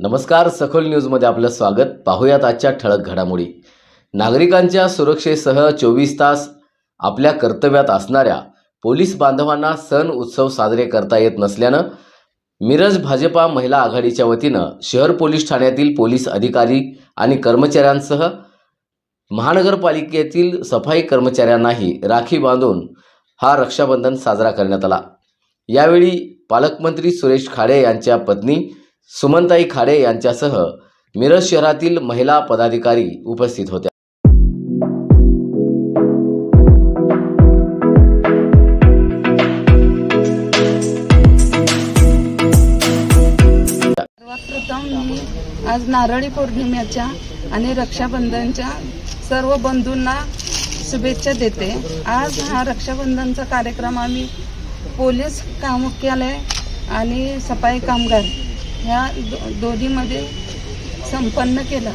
नमस्कार सखोल न्यूजमध्ये आपलं स्वागत. पाहूयात आजच्या ठळक घडामोडी. नागरिकांच्या सुरक्षेसह चोवीस तास आपल्या कर्तव्यात असणाऱ्या पोलीस बांधवांना सण उत्सव साजरे करता येत नसल्यानं मिरज भाजपा महिला आघाडीच्या वतीनं शहर पोलीस ठाण्यातील पोलीस अधिकारी आणि कर्मचाऱ्यांसह महानगरपालिकेतील सफाई कर्मचाऱ्यांनाही राखी बांधून हा रक्षाबंधन साजरा करण्यात आला. यावेळी पालकमंत्री सुरेश खाडे यांच्या पत्नी सुमनताई खाडे यांच्यासह मिरज शहरातील महिला पदाधिकारी उपस्थित होत्या. आज नारळी पौर्णिमेच्या आणि रक्षाबंधनच्या सर्व बंधूंना शुभेच्छा देते. आज हा रक्षाबंधनचा कार्यक्रम आम्ही पोलीस मुख्यालय आणि सफाई कामगार ह्या दो दोन्हीमध्ये संपन्न केला.